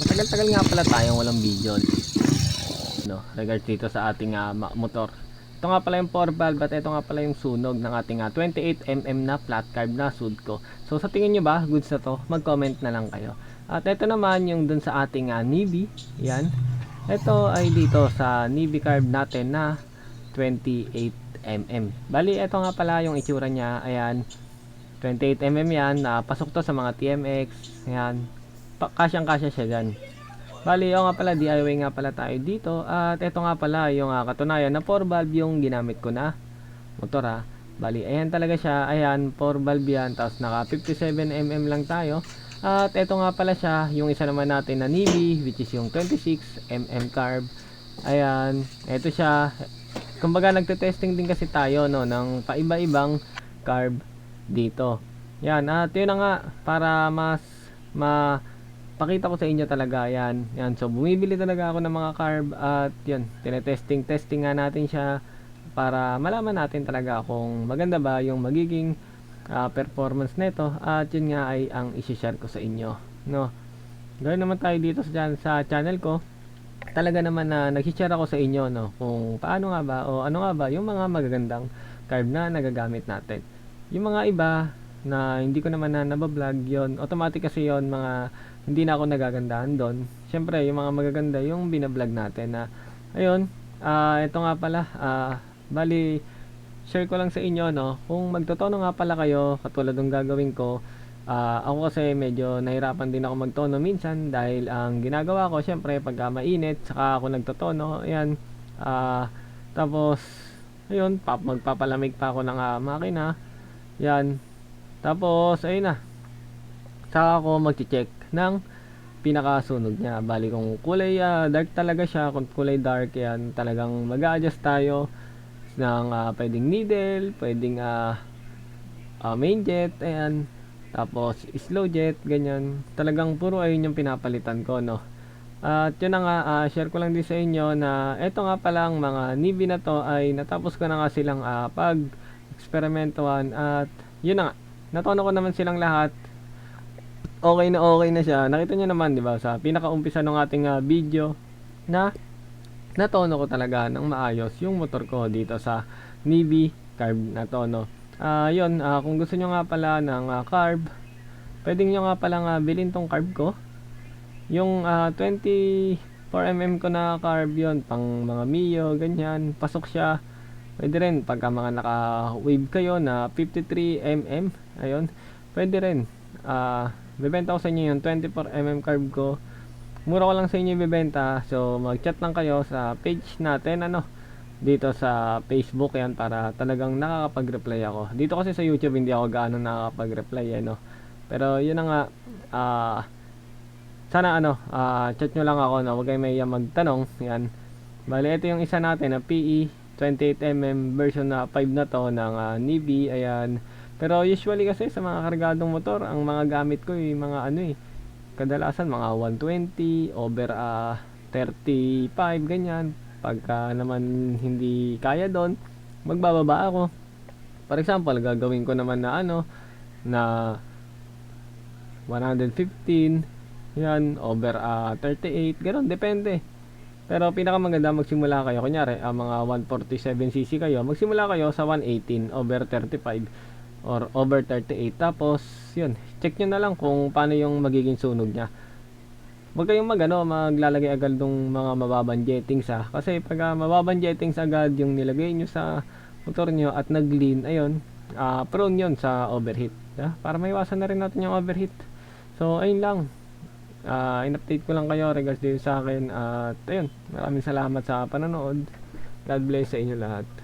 Matagal-tagal nga pala tayong walang video. No, regards dito sa ating ma- motor. Ito nga pala yung 4 valve at ito nga pala yung sunog ng ating ah, 28mm na flat carb na Sudco. So sa tingin nyo ba, goods na to? Mag-comment na lang kayo. At ito naman yung dun sa ating uh, Nibi. Yan. Ito ay dito sa Nibi carb natin na 28mm. Bali, ito nga pala yung itsura niya. Ayan. 28mm yan. na pasok to sa mga TMX. Ayan. Kasyang-kasya siya dyan. Bali, yung nga pala, DIY nga pala tayo dito. At ito nga pala, yung ah, katunayan na 4 valve yung ginamit ko na motor ha. Bali, ayan talaga siya. Ayan, 4 valve yan. Tapos naka 57mm lang tayo. At ito nga pala siya, yung isa naman natin na Nibi, which is yung 26mm carb. Ayan, ito siya. Kumbaga nagte-testing din kasi tayo no ng paiba-ibang carb dito. Yan, at yun na nga para mas ma pakita ko sa inyo talaga yan. Yan, so bumibili talaga ako ng mga carb at yun, tinetesting testing nga natin siya para malaman natin talaga kung maganda ba yung magiging ah, performance nito at yun nga ay ang i-share ko sa inyo, no. Gawin naman tayo dito sa, sa channel ko. Talaga naman na nag-share ako sa inyo no kung paano nga ba o ano nga ba yung mga magagandang carb na nagagamit natin. Yung mga iba na hindi ko naman na nabablog yon automatic kasi yon mga hindi na ako nagagandahan doon. Siyempre, yung mga magaganda yung binablog natin na ayun, ah ito nga pala, ah bali share ko lang sa inyo no, kung magtotono nga pala kayo katulad ng gagawin ko, ah ako kasi medyo nahirapan din ako magtono minsan dahil ang ginagawa ko syempre pagka mainit saka ako nagtotono, ayan. ah tapos ayun, pap magpapalamig pa ako ng ah, makina. Yan. Tapos ayun na. Saka ako magche-check ng pinakasunog niya. Bali kung kulay ah, dark talaga siya, kung kulay dark yan, talagang mag-a-adjust tayo ng ah, pwedeng needle, pwedeng ah, ah, main jet, ayan. Tapos slow jet, ganyan. Talagang puro ayun yung pinapalitan ko, no. At yun na nga, ah, share ko lang din sa inyo na eto nga palang mga Nibi na to ay natapos ko na nga silang ah, pag eksperimentuhan at yun na nga, natono ko naman silang lahat okay na okay na siya. Nakita niyo naman, 'di ba, sa pinakaumpisa ng ating ah, video na natono ko talaga ng maayos yung motor ko dito sa Nibi carb na tono. Ah, 'yun, ah, kung gusto niyo nga pala ng ah, carb, pwedeng niyo nga pala nga bilhin tong carb ko. Yung ah, 24mm ko na carb 'yon, pang mga Mio, ganyan, pasok siya. Pwede rin pagka mga naka-wave kayo na 53mm, ayun, pwede rin. Ah, bebenta ko sa inyo yung 24mm carb ko. Mura ko lang sa inyo ibebenta. So, mag-chat lang kayo sa page natin, ano, dito sa Facebook yan para talagang nakakapag-reply ako. Dito kasi sa YouTube hindi ako gaano nakakapag-reply, eh, no. Pero yun na nga, ah, sana ano, ah, chat nyo lang ako, no. Huwag kayo may magtanong, yan. Bali, ito yung isa natin na PE 28mm version na 5 na to ng ah, Nibi, ayan. Pero usually kasi sa mga kargadong motor, ang mga gamit ko yung mga ano eh, kadalasan mga 120 over ah 35 ganyan. Pagka naman hindi kaya doon, magbababa ako. For example, gagawin ko naman na ano na 115 yan over ah 38 ganun depende pero pinakamaganda magsimula kayo. Kunyari ah, mga 147cc kayo magsimula kayo sa 118 over 35 or over 38 tapos yun check nyo na lang kung paano yung magiging sunog nya huwag kayong magano maglalagay agad ng mga mababang jettings ha. Kasi pag ah, mababang jettings agad yung nilagay nyo sa motor nyo at nag lean ayun ah, prone yun sa overheat ha? para maiwasan na rin natin yung overheat. So ayun lang ah in-update ko lang kayo regards din sa akin at ayun maraming salamat sa panonood. God bless sa inyo lahat